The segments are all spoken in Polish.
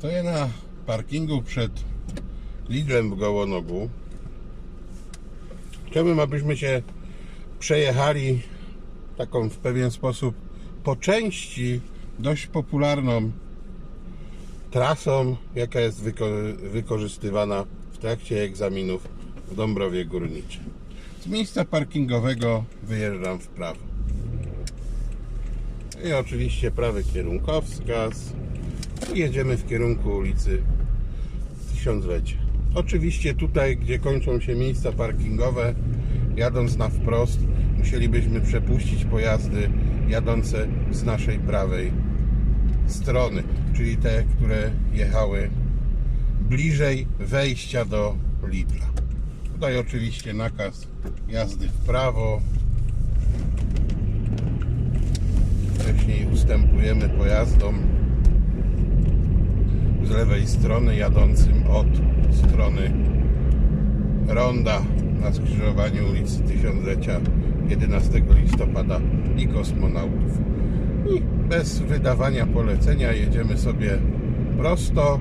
Stoję na parkingu przed Lidlem w Gołonogu. Chciałbym, abyśmy się przejechali taką w pewien sposób po części dość popularną trasą, jaka jest wyko- wykorzystywana w trakcie egzaminów w Dąbrowie Górniczej. Z miejsca parkingowego wyjeżdżam w prawo. I oczywiście prawy kierunkowskaz. I jedziemy w kierunku ulicy Tysiąclecia. Oczywiście tutaj, gdzie kończą się miejsca parkingowe, jadąc na wprost, musielibyśmy przepuścić pojazdy jadące z naszej prawej strony, czyli te, które jechały bliżej wejścia do Lidla. Tutaj oczywiście nakaz jazdy w prawo. Wcześniej ustępujemy pojazdom z lewej strony jadącym od strony ronda na skrzyżowaniu ulicy Tysiąclecia 11 listopada i kosmonautów. I bez wydawania polecenia jedziemy sobie prosto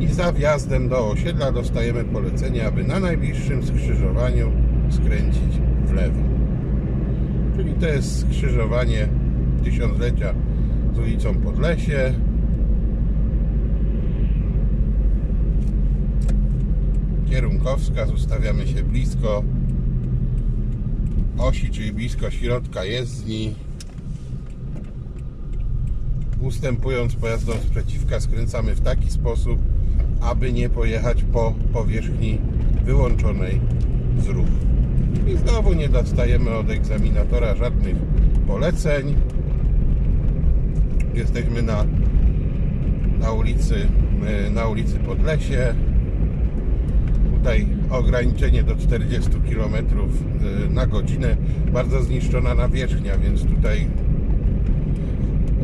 i za wjazdem do osiedla dostajemy polecenie, aby na najbliższym skrzyżowaniu skręcić w lewo. Czyli to jest skrzyżowanie tysiąclecia z ulicą Podlesie. Kierunkowskaz, ustawiamy się blisko osi, czyli blisko środka jezdni. Ustępując pojazdom sprzeciwka skręcamy w taki sposób, aby nie pojechać po powierzchni wyłączonej z ruchu. I znowu nie dostajemy od egzaminatora żadnych poleceń. Jesteśmy na, na ulicy na ulicy Podlesie. Tutaj ograniczenie do 40 km na godzinę. Bardzo zniszczona nawierzchnia, więc tutaj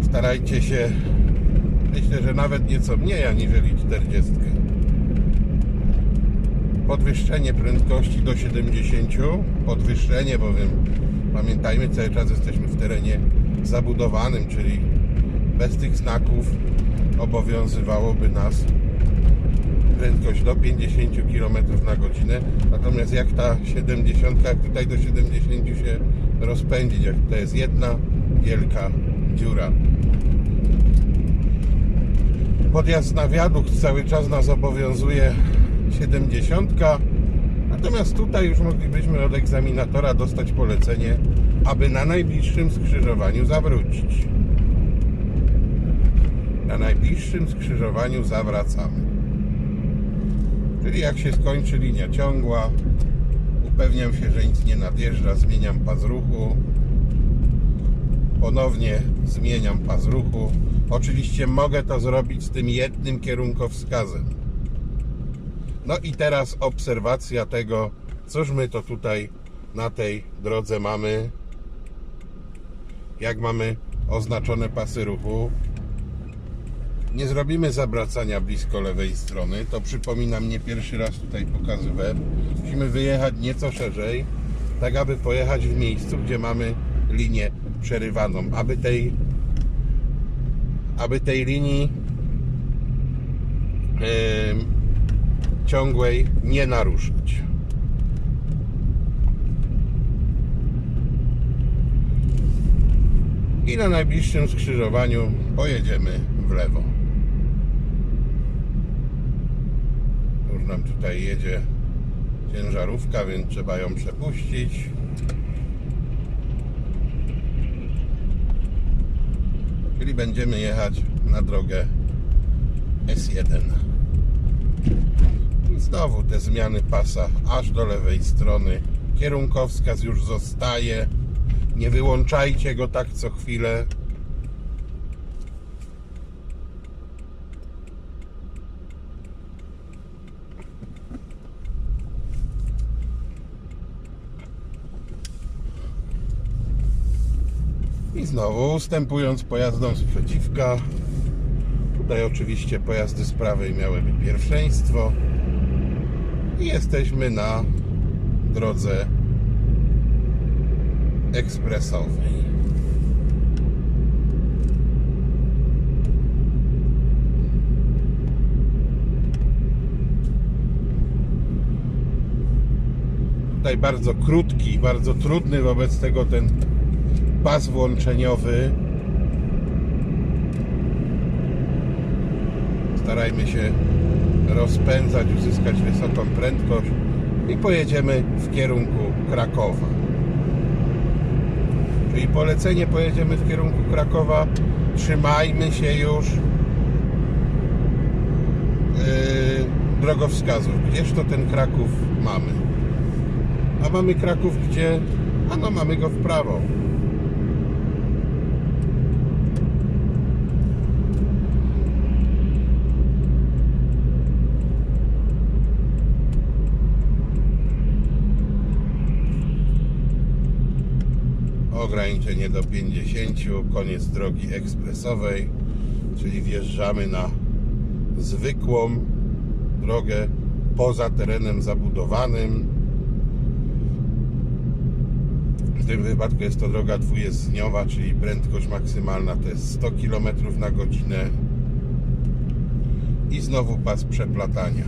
starajcie się myślę, że nawet nieco mniej aniżeli 40. Podwyższenie prędkości do 70. Podwyższenie, bowiem pamiętajmy, cały czas jesteśmy w terenie zabudowanym, czyli bez tych znaków obowiązywałoby nas prędkość do 50 km na godzinę. Natomiast jak ta 70, jak tutaj do 70 się rozpędzić, jak to jest jedna wielka dziura. Podjazd na wiadukt cały czas nas obowiązuje 70. Natomiast tutaj już moglibyśmy od egzaminatora dostać polecenie, aby na najbliższym skrzyżowaniu zawrócić. Na najbliższym skrzyżowaniu zawracamy. Czyli jak się skończy linia ciągła, upewniam się, że nic nie nadjeżdża, zmieniam pas ruchu. Ponownie zmieniam pas ruchu. Oczywiście mogę to zrobić z tym jednym kierunkowskazem. No i teraz obserwacja tego, cóż my to tutaj na tej drodze mamy. Jak mamy oznaczone pasy ruchu. Nie zrobimy zawracania blisko lewej strony. To przypominam, nie pierwszy raz tutaj pokazywałem. Musimy wyjechać nieco szerzej, tak aby pojechać w miejscu, gdzie mamy linię przerywaną, aby tej aby tej linii em, ciągłej nie naruszać. I na najbliższym skrzyżowaniu pojedziemy w lewo. Już nam tutaj jedzie ciężarówka, więc trzeba ją przepuścić. Czyli będziemy jechać na drogę S1. I znowu te zmiany pasa aż do lewej strony. Kierunkowskaz już zostaje. Nie wyłączajcie go tak co chwilę. I znowu ustępując pojazdom z przeciwka. Tutaj oczywiście pojazdy z prawej miałyby pierwszeństwo. I jesteśmy na drodze ekspresowej. Tutaj bardzo krótki, bardzo trudny wobec tego ten pas włączeniowy. Starajmy się rozpędzać, uzyskać wysoką prędkość i pojedziemy w kierunku Krakowa. Czyli polecenie pojedziemy w kierunku Krakowa. Trzymajmy się już yy, drogowskazów. Gdzież to ten Kraków mamy? A mamy Kraków gdzie? A no mamy go w prawo. Ograniczenie do 50, koniec drogi ekspresowej, czyli wjeżdżamy na zwykłą drogę poza terenem zabudowanym. W tym wypadku jest to droga dwujezdniowa, czyli prędkość maksymalna to jest 100 km na godzinę i znowu pas przeplatania.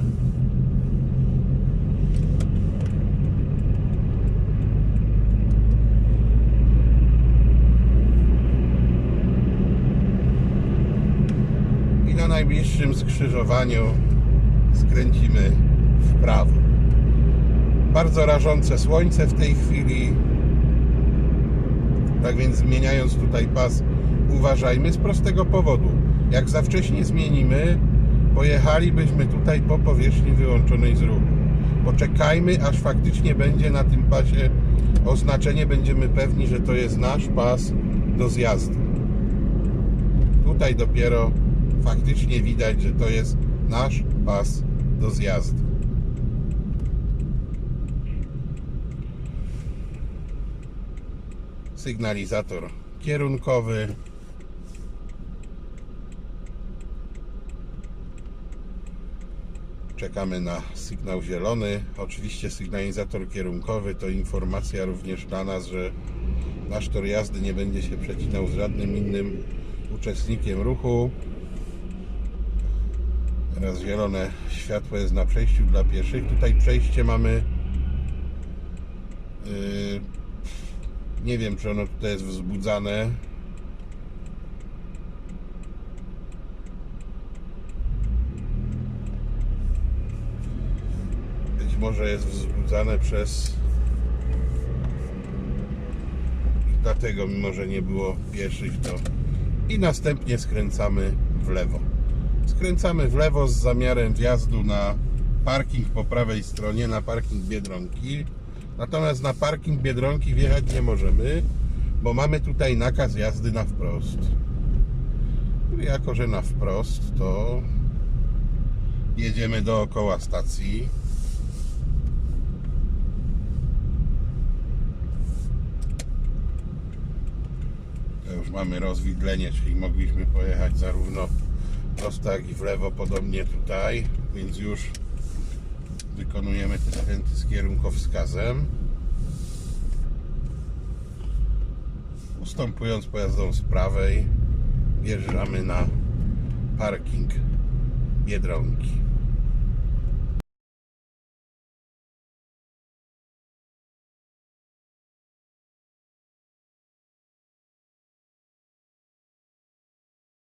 Najbliższym skrzyżowaniu skręcimy w prawo. Bardzo rażące słońce w tej chwili. Tak więc zmieniając tutaj pas, uważajmy z prostego powodu. Jak za wcześnie zmienimy, pojechalibyśmy tutaj po powierzchni wyłączonej z ruchu. Poczekajmy, aż faktycznie będzie na tym pasie oznaczenie, będziemy pewni, że to jest nasz pas do zjazdu. Tutaj dopiero faktycznie widać, że to jest nasz pas do zjazdu. Sygnalizator kierunkowy. Czekamy na sygnał zielony. Oczywiście sygnalizator kierunkowy to informacja również dla nas, że nasz tor jazdy nie będzie się przecinał z żadnym innym uczestnikiem ruchu. Teraz zielone światło jest na przejściu dla pieszych. Tutaj przejście mamy. Yy, nie wiem, czy ono tutaj jest wzbudzane. Być może jest wzbudzane przez. Dlatego, mimo że nie było pieszych, to. I następnie skręcamy w lewo. Skręcamy w lewo z zamiarem wjazdu na parking po prawej stronie, na parking Biedronki. Natomiast na parking Biedronki wjechać nie możemy, bo mamy tutaj nakaz jazdy na wprost. Jako, że na wprost, to jedziemy dookoła stacji. Już mamy rozwidlenie, czyli mogliśmy pojechać zarówno prosto jak i w lewo, podobnie tutaj, więc już wykonujemy te skręty z kierunkowskazem. Ustępując pojazdom z prawej, wjeżdżamy na parking Biedronki.